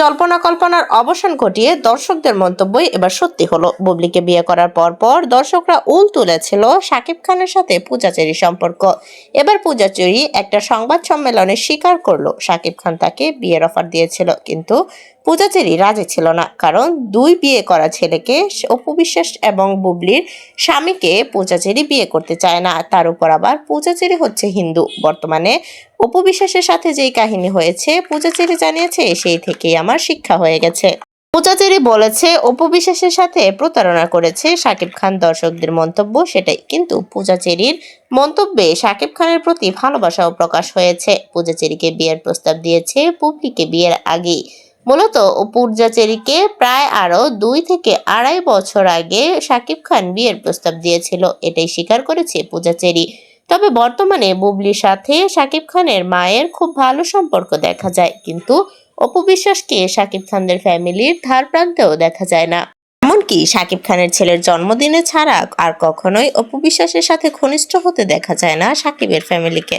জল্পনা কল্পনার অবসান ঘটিয়ে দর্শকদের মন্তব্যই এবার সত্যি হলো। বুবলিকে বিয়ে করার পর পর দর্শকরা উল তুলেছিল শাকিব খানের সাথে পূজাচেরি সম্পর্ক। এবার পূজাচেরি একটা সংবাদ সম্মেলনে স্বীকার করল। শাকিব খান তাকে বিয়ের অফার দিয়েছিল, কিন্তু পূজাচেরি রাজি ছিল না, কারণ দুই বিয়ে করা ছেলেকে অপু বিশ্বাস এবং বুবলির স্বামীকে পূজাচেরি বিয়ে করতে চায় না, তার উপর আবার পূজাচেরি হচ্ছে হিন্দু। বর্তমানে অপু বিশ্বাসের সাথে যেই কাহিনী হয়েছে, পূজাচেরি জানিয়েছে, সেই থেকেই আমার শিক্ষা হয়ে গেছে। পূজাচেরি বলেছে, অপু বিশ্বাসের সাথে প্রতারণা করেছে শাকিব খান দর্শকদের মন্তব্য সেটাই, কিন্তু পূজাচেরির মন্তব্যে শাকিব খানের প্রতি ভালোবাসাও প্রকাশ হয়েছে। পূজাচেরিকে বিয়ের প্রস্তাব দিয়েছে পুবলিকে বিয়ের আগেই। মূলত পূজাচেরিকে প্রায় আরও দুই থেকে আড়াই বছর আগে শাকিব খান বিয়ের প্রস্তাব দিয়েছিল। এটাই স্বীকার করেছে পূজাচেরি। তবে বর্তমানে বুবলির সাথে শাকিব খানের মায়ের খুব ভালো সম্পর্ক দেখা যায়। কিন্তু অপু বিশ্বাসকে শাকিব খানদের ফ্যামিলির ধার প্রান্তেও দেখা যায় না। এমনকি শাকিব খানের ছেলের জন্মদিনে ছাড়া আর কখনোই অপু বিশ্বাসের সাথে ঘনিষ্ঠ হতে দেখা যায় না শাকিবের ফ্যামিলিকে।